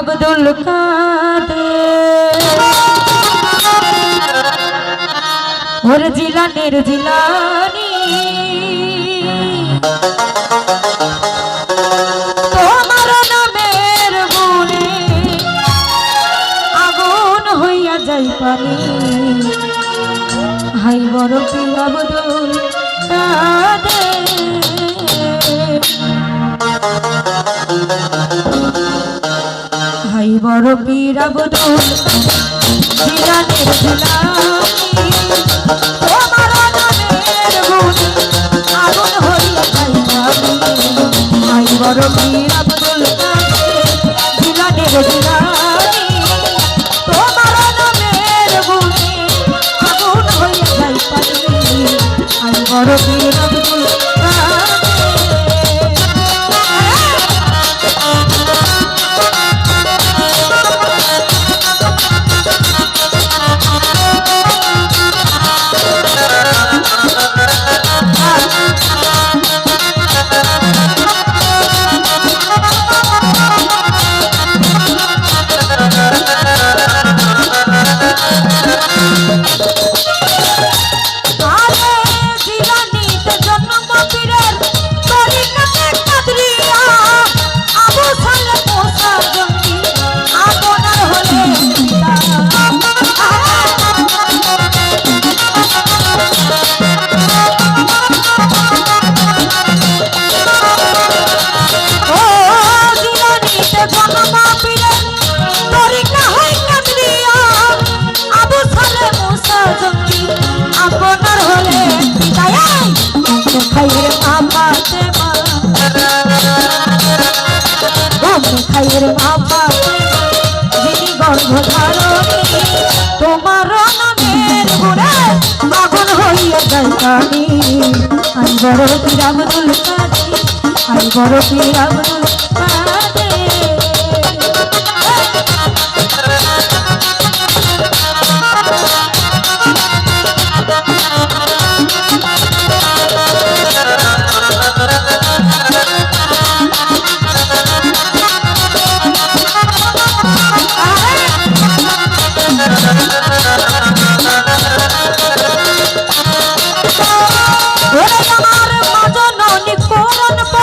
আব্দুল ওর জিলানের জিলানি। তোমার নামের গুণে আগুন হইয়া যাই পানি। হাই বড় পীর আব্দুল কাদের। বড় পীর আব্দুল জিলানের জিলানি তোমার নামের খাইরে বাবা, যিনি গর্ভধারণী তোমার নামের ঘুরে আগুন হইয়া যায় কানি আমি বড় পীর আব্দুল কাদের আমি বড় পীর আব্দুল কাদের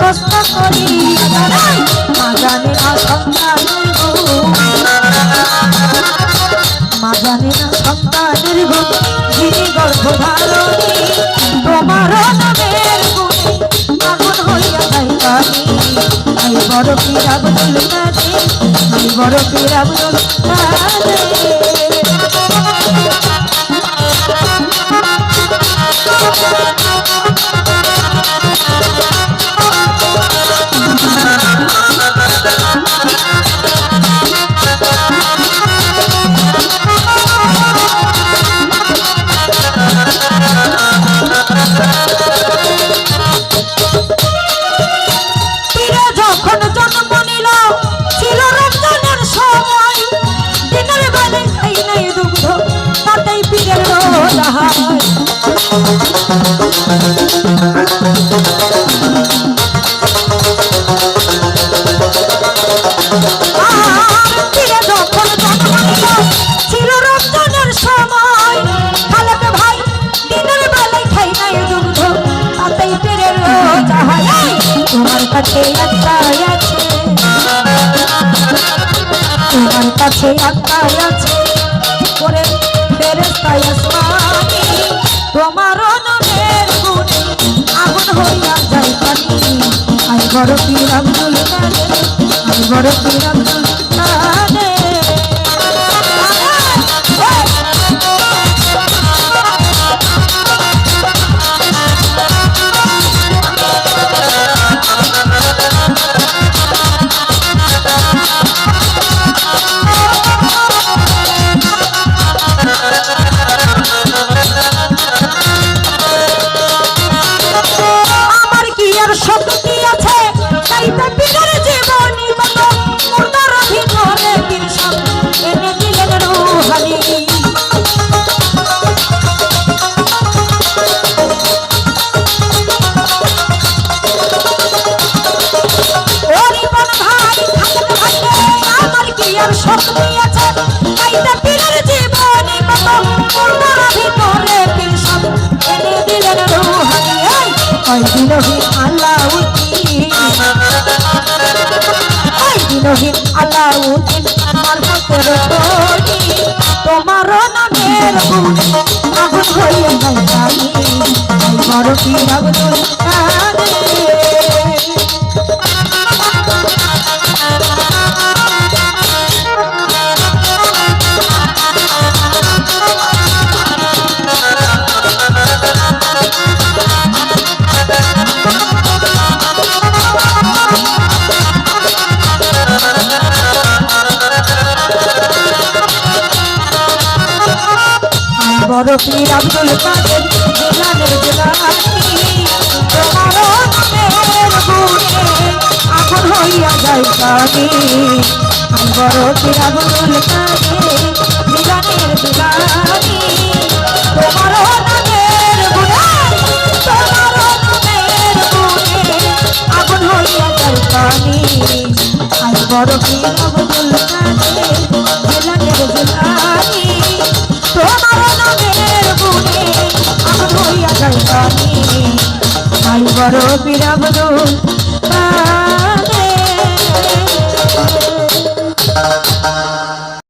করবে রেখে সন্তান ওরে আঠারো সিপারা করন মুখস্থ করিয়া মাজননি করন পরে করবে রেখে সন্তান আঠারো সিপারা করন মুখস্থ করিয়া মা জানে না সন্তানের গুণ। মা না সন্তানের গুণ, যিনি গর্ভধারণী তোমার নামের গুণে। আগুন হইয়া যাই কানি আমি বড় পীর আব্দুল আমি বড় পীর আব্দুল তোমার কাছে একটাই আছে। তোমার কাছে একটাই আছে। করে ফেরেস্তায় আসমানি, তোমার নামের গুণে আগুন হইয়া যায় পানি। আমি বড় পীর আব্দুল আমি বড় পীর আব্দুল মায়ের শোক দিয়েছে, কাইদা পীরের জীবনী কত কুরবানা ভিতরে পিসাব এনে দিলেন রুহানি, এই ওই দিলহি আলাউদ্দিন। ওই দিলহি আলাউদ্দিন মারফতের কোটি তোমার নামের গুণ আগুন হয়ে যায় বড় পীর আব্দুল কাদের। বড় পীর আব্দুল কাদের জেলানের জেলানি। তোমার নামের গুণে আগুন হইয়া যায় পানি আমি আব্দুল বড় পীর আব্দুল কাদের জেলানের জেলানি। পানি আই বড় বীর আব্দুল